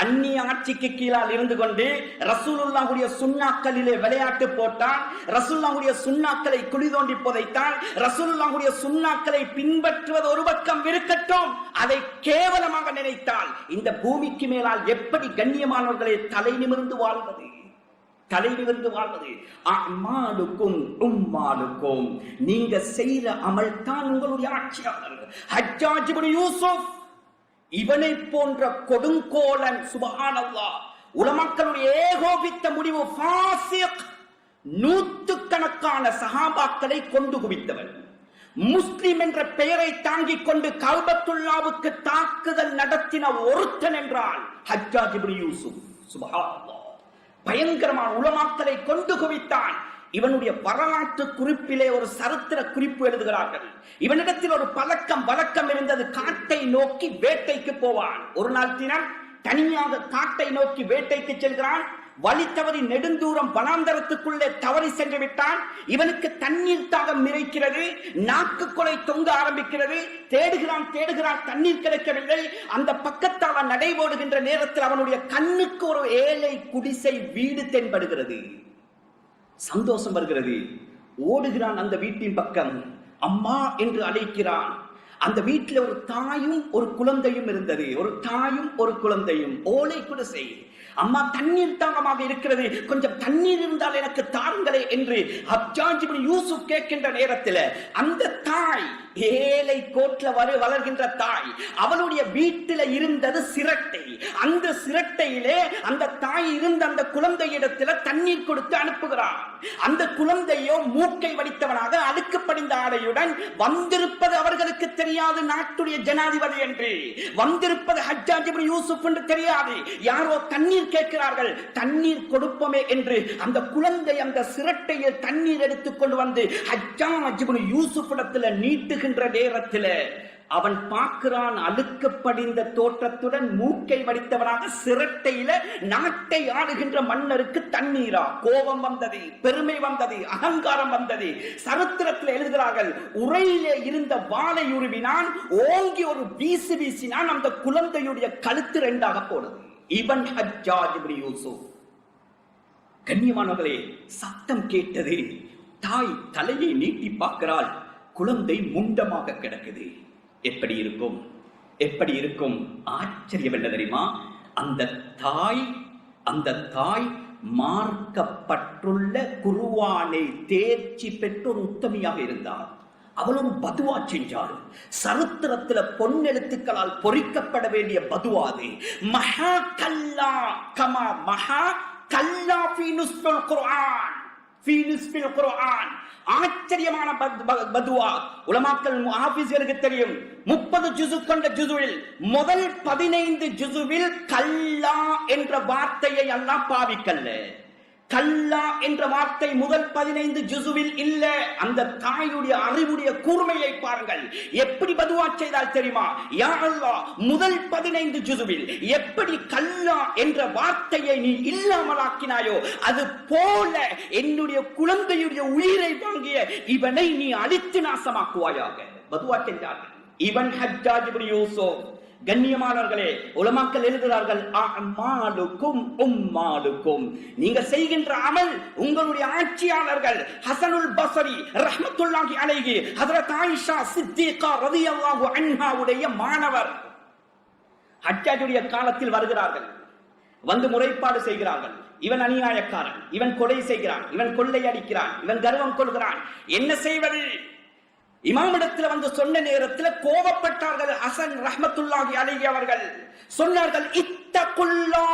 அந்நிய ஆட்சிக்கு கீழால் இருந்து கொண்டு ரசூலுல்லாஹுடைய சுண்ணாக்களிலே விளையாட்டு போட்டான். ரசூலுல்லாஹுடைய சுண்ணாக்களை குழி தோண்டி புதைத்தான். ரசூலுல்லாஹுடைய சுண்ணாக்களை பின்பற்றுவது ஒரு பக்கம் இருக்கட்டும். அதை கேவலமாக நினைத்தால் இந்த பூமிக்கு மேலால் எப்படி கண்ணியமானவர்களை தலை நிமிர்ந்து வாழ்வது? தலை நிமிர்ந்து வாழ்வது. அம்மாளுக்கும் உம்மாளுக்கும் நீங்க செய்யற அமல் தான் உங்களுடைய ஆட்சியாளர். ஹஜ்ஜாஜிபுடி யூசுப். இவனை போன்ற கொடுங்கோலன் சுபஹானல்லா உலமக்களுடைய ஏகோபித்த முடிவு நூத்து நூற்றுக்கணக்கான சஹாபாக்களை கொண்டு குவித்தவன். முஸ்லிம் என்ற பெயரை தாங்கிக் கொண்டு கல்பத்துல்லாவுக்கு தாக்குதல் நடத்தின ஒருத்தன் என்றால் ஹஜ்ஜாஜிபுரி யூசுப். சுபஹானல்லாஹ். பயங்கரமான உலமாக்களை கொண்டு குவித்தான். இவனுடைய வரலாற்று குறிப்பிலே ஒரு சரித்திர குறிப்பு எழுதுகிறார்கள். இவனிடத்தில் ஒரு பழக்கம் வழக்கம் இருந்தது. காட்டை நோக்கி வேட்டைக்கு போவான். ஒரு நாள் தினம் தனியாக காட்டை நோக்கி வேட்டைக்கு செல்கிறான். வழி தவறி நெடுந்தூரம் வனாந்தரத்துக்குள்ளே தவறி சென்று விட்டான். இவனுக்கு தண்ணீர் தாகம் நிறைக்கிறது. நாக்கு கொலை தொங்க ஆரம்பிக்கிறது. தேடுகிறான் தேடுகிறான் தண்ணீர் கிடைக்கவில்லை. அந்த பக்கத்தால் அவன் நடைபோடுகின்ற நேரத்தில் அவனுடைய கண்ணுக்கு ஒரு ஏழை குடிசை வீடு தென்படுகிறது. சந்தோஷம் வருகிறது. ஓடுகிறான் அந்த வீட்டின் பக்கம். அம்மா என்று அழைக்கிறான். அந்த வீட்டில் ஒரு தாயும் ஒரு குழந்தையும் இருந்தது. ஒரு தாயும் ஒரு குழந்தையும். ஓலை குடிசை அம்மா தண்ணீர் தாகமாக இருக்கிறது. கொஞ்சம் தண்ணீர் இருந்தால் எனக்கு தாருங்களே என்று அப்ஜாஜ் யூசுப் கேட்கின்ற நேரத்தில் அந்த தாய் ஏழை கோட்ல வரு வளர்கின்ற தாய் அவளுடைய வீட்டில இருந்தது சிரட்டை. அந்த சிரட்டையிலே அந்த தாய் இருந்த அந்த குழந்தையிடத்துல தண்ணீர் கொடுத்து அனுப்புகிறான். அந்த குழந்தையோ மூக்கை வடித்தவனாக அழுக்கு படிந்த ஆடையுடன் வந்திருப்பது அவர்களுக்கு தெரியாது நாட்டுடைய ஜனாதிபதி என்று. வந்திருப்பது ஹஜ்ஜாஜ் யூசுப் என்று தெரியாது. யாரோ தண்ணீர் கேட்கிறார்கள் தண்ணீர் கொடுப்போமே என்று. அந்த குழந்தை அந்த சிரட்டையில் தண்ணீர் எடுத்துக்கொண்டு வந்து ஹஜ்ஜாஜ் யூசுப் இடத்துல நீட்டுகின்ற நேரத்தில் அவன் பார்க்கிறான் அழுக்கப்படிந்த தோற்றத்துடன் மூக்கை வடித்தவனாக சிரட்டையில நாட்டை ஆளுகின்ற மன்னருக்கு தண்ணீரா? கோபம் வந்தது பெருமை வந்தது அகங்காரம் வந்தது. சரித்திரத்தில் எழுதுகிறார்கள் உரையிலே இருந்த வாளை உருவினான் ஓங்கி ஒரு வீசு வீசினான் அந்த குழந்தையுடைய கழுத்து ரெண்டாக போனது. இவன் ஹஜ்ஜாஜ் யூசுப். கண்ணியமானவர்களே சத்தம் கேட்டது தாய் தலையை நீட்டி பார்க்கிறாள் குழந்தை முண்டமாக கிடக்குது. எப்படி இருக்கும்? எப்படி இருக்கும்? ஆச்சரியம் என்ன தெரியுமா? அந்த தாய் அந்த தாய் மார்க்கப்பட்டுள்ள குருவானை தேர்ச்சி பெற்ற ஒரு உத்தமியாக இருந்தார் அவளும் பதுவா செஞ்சாள் சரித்திரத்துல பொன்னெழுத்துக்களால் பொறிக்கப்பட வேண்டிய பதுவா அது. மகா கல்லா கமா மகா கல்லா குரான் ஆச்சரியமான பத்- ப- பதுவா உலமாக்கள் ஆபீஸ்களுக்கு தெரியும் முப்பது ஜுசு கொண்ட ஜுசுவில் முதல் பதினைந்து ஜுசுவில் கல்லா என்ற வார்த்தையை எல்லாம் பாவிக்கல்ல கல்லா என்ற வார்த்தை முதல் பதினைந்து ஜுசுவில் இல்ல. அந்த தாயுடைய அறிவுடைய கூர்மையை பாருங்கள். எப்படி பதுவா செய்தால் தெரியுமா? யா முதல் பதினைந்து ஜுசுவில் எப்படி கல்லா என்ற வார்த்தையை நீ இல்லாமலாக்கினாயோ அது போல என்னுடைய குழந்தையுடைய உயிரை வாங்கிய இவனை நீ அழித்து நாசமாக்குவாயாக. பதுவா செஞ்சார்கள் இவன் ஹஜ்ஜாஜ் யூசோ கண்ணியமானவர்களே உலமாக்கள் எழுதுகிறார்கள் அம்மாளுக்கும் உம்மாளுக்கும் நீங்க செய்கின்ற அமல் உங்களுடைய ஆட்சியாளர்கள் ஹசனுல் பசரி ரஹமத்துல்லாஹி அலைஹி ஹஜரத் ஆயிஷா சித்திகா ரலியல்லாஹு அன்ஹாவுடைய மாணவர். ஹஜ்ஜாஜுடைய காலத்தில் வருகிறார்கள் வந்து முறைப்பாடு செய்கிறார்கள். இவன் அநியாயக்காரன் இவன் கொலை செய்கிறான் இவன் கொள்ளை அடிக்கிறான் இவன் கர்வம் கொள்கிறான். என்ன செய்வது? இமாமிடத்தில் வந்து சொன்ன நேரத்தில் கோபப்பட்டார்கள் ஹசன் ரஹமத்துல்லாஹி அலி அவர்கள். சொன்னார்கள் இத்தகுல்லா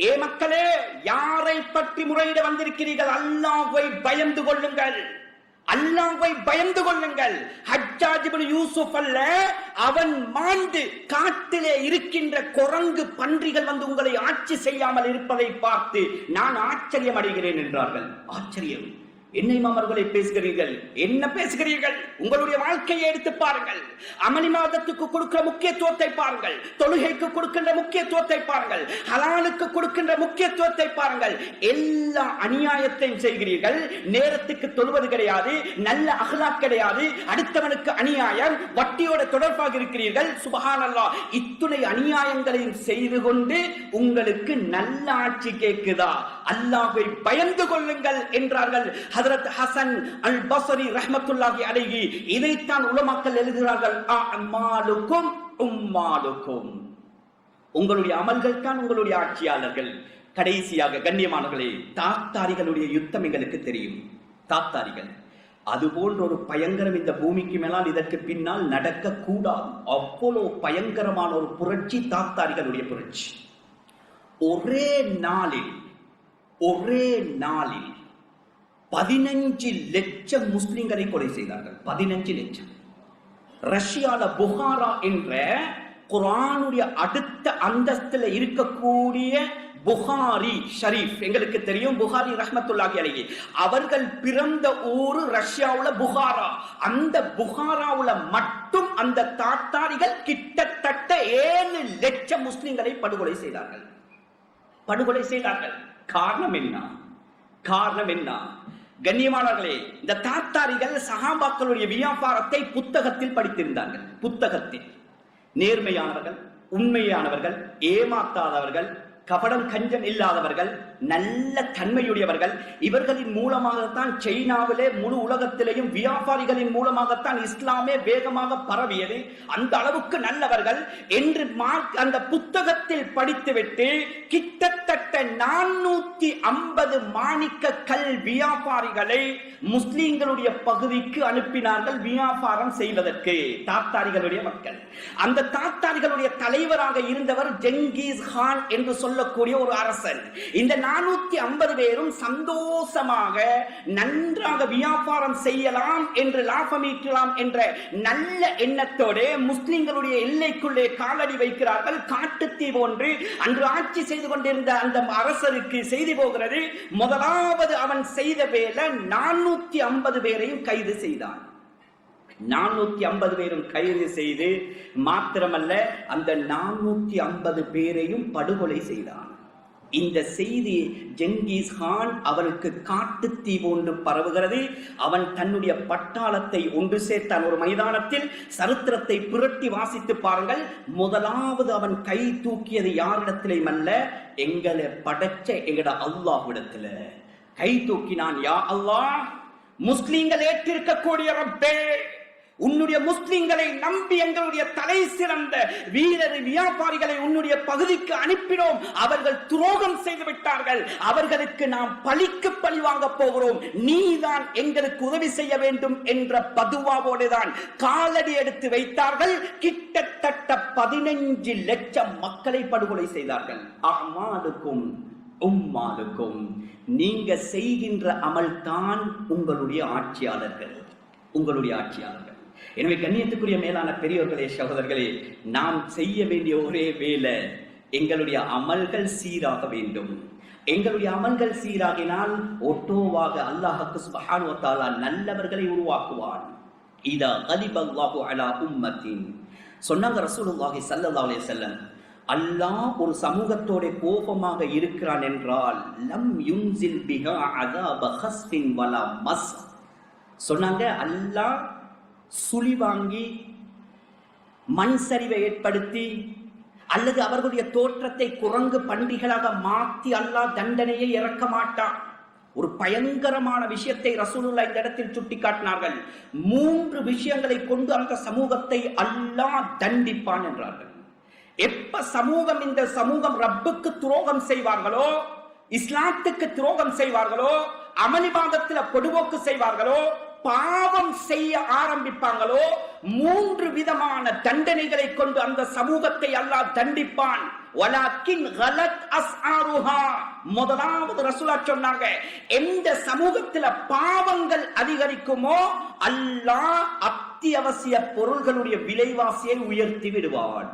ஏ மக்களே யாரை பற்றி முறையிட வந்திருக்கிறீர்கள்? அல்லாஹ்வை பயந்து கொள்ளுங்கள். அல்லாஹ்வை பயந்து கொள்ளுங்கள். ஹஜ்ஜாஜ் இப்னு யூசுப் அல்ல அவன் மாண்டு காட்டிலே இருக்கின்ற குரங்கு பன்றிகள் வந்து உங்களை ஆட்சி செய்யாமல் இருப்பதை பார்த்து நான் ஆச்சரியம் அடைகிறேன் என்றார்கள். ஆச்சரியம். என்ன இமாமர்களை பேசுகிறீர்கள்? என்ன பேசுகிறீர்கள்? உங்களுடைய வாழ்க்கையை எடுத்து பாருங்கள். அமளி மாதத்துக்கு கொடுக்கிற முக்கியத்துவத்தை பாருங்கள். தொழுகைக்கு கொடுக்கின்ற முக்கியத்துவத்தை பாருங்கள். ஹலாலுக்கு கொடுக்கின்ற முக்கியத்துவத்தை பாருங்கள். எல்லா அநியாயத்தையும் செய்கிறீர்கள். நேரத்துக்கு தொழுவது கிடையாது. நல்ல அகலா கிடையாது. அடுத்தவனுக்கு அநியாயம். வட்டியோட தொடர்பாக இருக்கிறீர்கள். சுபகானல்லா இத்துணை அநியாயங்களையும் செய்து கொண்டு உங்களுக்கு நல்ல ஆட்சி கேட்குதா? அல்லாஹை பயந்து கொள்ளுங்கள் என்றார்கள். ஹதரத் ஹசன் அல் பசரி ரஹமத்துல்லாஹி அலைஹி இதைத்தான் உலமாக்கள் எழுதுகிறார்கள். அமாலுக்கும் உம்மாலுக்கும். உங்களுடைய அமல்கள் தான் உங்களுடைய ஆட்சியாளர்கள். கடைசியாக கண்ணியமானவர்களே தாத்தாரிகளுடைய யுத்தம் எங்களுக்கு தெரியும். தாத்தாரிகள். அது போன்ற ஒரு பயங்கரம் இந்த பூமிக்கு மேலால் இதற்கு பின்னால் நடக்க கூடாது பயங்கரமான ஒரு புரட்சி தாத்தாரிகளுடைய புரட்சி. ஒரே நாளில் ஒரே நாளில் பதினஞ்சு லட்சம் முஸ்லிம்களை கொலை செய்தார்கள். பதினஞ்சு லட்சம். ரஷ்யால புகாரா என்ற குரானுடைய அடுத்த அந்தஸ்துல இருக்கக்கூடிய புகாரி ஷரீஃப் எங்களுக்கு தெரியும் புகாரி ரஹ்மத்துல்லாஹி அலைஹி அவர்கள் பிறந்த ஊரு ரஷ்யாவுல புகாரா. அந்த புகாராவுல மட்டும் அந்த தாத்தாரிகள் கிட்டத்தட்ட ஏழு லட்சம் முஸ்லிம்களை படுகொலை செய்தார்கள். படுகொலை செய்தார்கள். காரணம் என்ன காரணம் என்ன கண்ணியமானவர்களே இந்த தாத்தாரிகள் சகாபாக்களுடைய வியாபாரத்தை புத்தகத்தில் படித்திருந்தார்கள். புத்தகத்தில். நேர்மையானவர்கள் உண்மையானவர்கள் ஏமாத்தாதவர்கள் கபடம் கஞ்சம் இல்லாதவர்கள் நல்ல தன்மையுடையவர்கள். இவர்களின் மூலமாகத்தான் சைனாவிலே முழு உலகத்திலேயும் வியாபாரிகளின் மூலமாகத்தான் இஸ்லாமே வேகமாக பரவியது. அந்த அளவுக்கு நல்லவர்கள். என்று மார்க் அந்த புத்தகத்தில் படித்துவிட்டு கிட்டத்தட்ட நானூத்தி ஐம்பது மாணிக்க கல் வியாபாரிகளை முஸ்லிம்களுடைய பகுதிக்கு அனுப்பினார்கள் வியாபாரம் செய்வதற்கு. தாத்தாரிகளுடைய மக்கள். அந்த தாத்தாரிகளுடைய தலைவராக இருந்தவர் ஜெங்கிஸ் கான் என்று சொல்லக்கூடிய ஒரு அரசன். இந்த நானூத்தி ஐம்பது பேரும் சந்தோஷமாக நன்றாக வியாபாரம் செய்யலாம் என்று லாபம் ஈட்டலாம் என்ற நல்ல எண்ணத்தோடு முஸ்லிம்களுடைய எல்லைக்குள்ளே காலடி வைக்கிறார்கள். காட்டுத்தீ போன்று அன்று ஆட்சி செய்து கொண்டிருந்த அந்த அரசருக்கு செய்தி போகிறது. முதலாவது அவன் செய்த வேலை நானூத்தி ஐம்பது பேரையும் கைது செய்தான். நானூத்தி ஐம்பது பேரும் கைது செய்து மாத்திரமல்ல அந்த நானூத்தி ஐம்பது பேரையும் படுகொலை செய்தான். இந்த செய்தி ஜெங்கீஸ் கான் அவனுக்கு காட்டுத்தீ போன்று பரவுகிறது. அவன் தன்னுடைய பட்டாளத்தை ஒன்று சேர்த்தான் ஒரு மைதானத்தில். சரித்திரத்தை புரட்டி வாசித்து பாருங்கள். முதலாவது அவன் கை தூக்கியது யாரிடத்திலையும் அல்ல எங்களை படைச்ச எங்கட அல்லாஹ்விடத்துல. கை தூக்கினான் யா அல்லாஹ் முஸ்லீம்கள் ஏற்றிருக்கக்கூடிய ரப்பே உன்னுடைய முஸ்லிம்களை நம்பி எங்களுடைய தலை சிறந்த வீரர் வியாபாரிகளை உன்னுடைய பகுதிக்கு அனுப்பினோம். அவர்கள் துரோகம் செய்து விட்டார்கள். அவர்களுக்கு நாம் பழிக்கு பழி வாங்க போகிறோம். நீதான் எங்களுக்கு உதவி செய்ய வேண்டும் என்ற பதுவாவோடு தான் காலடி எடுத்து வைத்தார்கள். கிட்டத்தட்ட பதினஞ்சு லட்சம் மக்களை படுகொலை செய்தார்கள். அம்மாளுக்கும் உம்மாளுக்கும் நீங்க செய்கின்ற அமல் தான் உங்களுடைய ஆட்சியாளர்கள். உங்களுடைய ஆட்சியாளர்கள். எனவே கண்ணியத்துக்குரிய மேலான பெரியோர்களே சகோதரர்களே நாம் செய்ய வேண்டிய ஒரே வேலை எங்களுடைய அமல்கள் சீராக வேண்டும். எங்களுடைய அமல்கள் சீராகினால் ஒட்டோவாக அல்லாஹுக்கு சுபஹானுவத்தாலா நல்லவர்களை உருவாக்குவான். இதா கலிபல்லாஹு அலா உம்மத்தின். சொன்னாங்க ரசூலுல்லாஹி ஸல்லல்லாஹு அலைஹி அல்லாஹ் ஒரு சமூகத்தோட கோபமாக இருக்கிறான் என்றால் லம் யுன்சில் பிஹா அதாப ஹஸ்பின் வலா மஸ் சொன்னாங்க அல்லாஹ் சுழி வாங்கி மண் சரிவை ஏற்படுத்தி அல்லது அவர்களுடைய தோற்றத்தை குரங்கு பண்டிகளாக மாற்றி அல்லாஹ் தண்டனையை இறக்க மாட்டான். ஒரு பயங்கரமான விஷயத்தை ரசூலுல்லா இந்த இடத்தில் சுட்டிக்காட்டினார்கள். மூன்று விஷயங்களை கொண்டு அந்த சமூகத்தை அல்லாஹ் தண்டிப்பான் என்றார்கள். எப்ப சமூகம் இந்த சமூகம் ரப்புக்கு துரோகம் செய்வார்களோ இஸ்லாத்துக்கு துரோகம் செய்வார்களோ அமளிவாதத்துல பொடுவோக்கு செய்வார்களோ பாவம் செய்ய ஆரம்பிப்பாங்களோ மூன்று விதமான தண்டனைகளை கொண்டு அந்த சமூகத்தை அல்லாஹ் தண்டிப்பான். முதலாவது ரசூலா சொன்னாங்க எந்த சமூகத்துல பாவங்கள் அதிகரிக்குமோ அல்லாஹ் அத்தியாவசிய பொருள்களுடைய விலைவாசியை உயர்த்தி விடுவான்.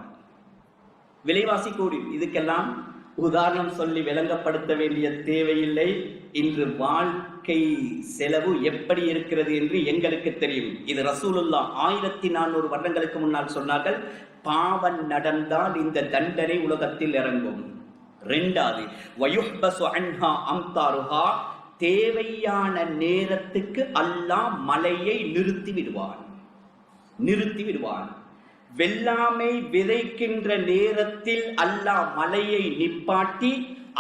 விலைவாசி கூடி இதுக்கெல்லாம் உதாரணம் சொல்லி விளங்கப்படுத்த வேண்டிய தேவையில்லை. இன்று வாழ்க்கை செலவு எப்படி இருக்கிறது என்று எங்களுக்கு தெரியும். இது ரசூலுல்லா ஆயிரத்தி நானூறு வருடங்களுக்கு முன்னால் சொன்னார்கள் பாவம் நடந்தால் இந்த தண்டனை உலகத்தில் இறங்கும். ரெண்டாவது வயுஹ்பசு அன்ஹா அம்தாருஹா. தேவையான நேரத்துக்கு அல்லாஹ் மலையை நிறுத்தி விடுவான். நிறுத்தி விடுவான். வெள்ளாமை விதைக்கின்ற நேரத்தில் அல்லாஹ் மலையை நிப்பாட்டி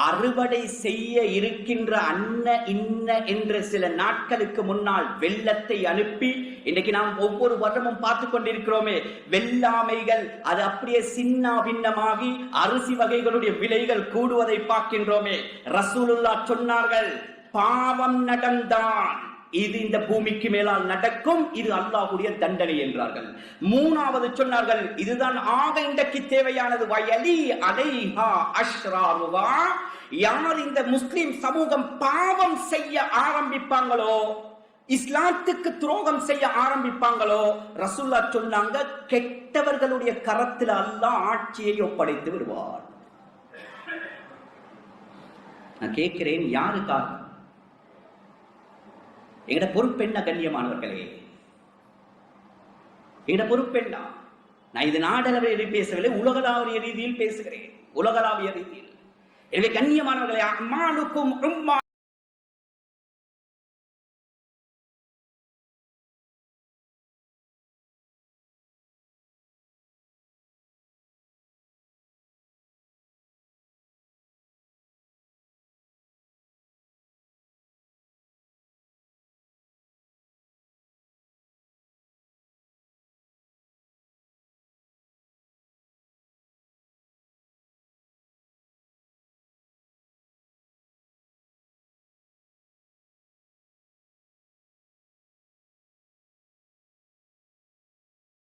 அறுவடை செய்ய இருக்கின்ற அன்ன இன்ன என்ற சில நாட்களுக்கு முன்னால் வெள்ளத்தை அனுப்பி இன்னைக்கு நாம் ஒவ்வொரு வருடமும் பார்த்து கொண்டிருக்கிறோமே வெள்ளாமைகள் அது அப்படியே சின்ன பின்னமாகி அரிசி வகைகளுடைய விலைகள் கூடுவதை பார்க்கின்றோமே. ரசூலுல்லா சொன்னார்கள் பாவம் நடந்தான். இது இந்த பூமிக்கு மேலால் நடக்கும் இது அல்லாஹுடைய தண்டனை என்றார்கள். மூணாவது சொன்னார்கள் இதுதான் ஆக இன்றைக்கு தேவையானது. வயலி அலைஹா அஷ்ராருவா யார் இந்த முஸ்லிம் சமூகம் பாவம் செய்ய ஆரம்பிப்பாங்களோ இஸ்லாத்துக்கு துரோகம் செய்ய ஆரம்பிப்பாங்களோ ரசுல்லா சொன்னாங்க கெட்டவர்களுடைய கரத்தில் அல்லாஹ் ஆட்சியை ஒப்படைத்து விடுவார். நான் கேட்கிறேன் யாருக்காக? எங்கட பொறுப்பென்ன கண்ணியமானவர்களே? எங்கட பொறுப்பெண்ணா நான் இது நாடளவில் பேசவில்லை உலகளாவிய ரீதியில் பேசுகிறேன். உலகளாவிய ரீதியில். எனவே கண்ணியமானவர்களே அம்மானுக்கும்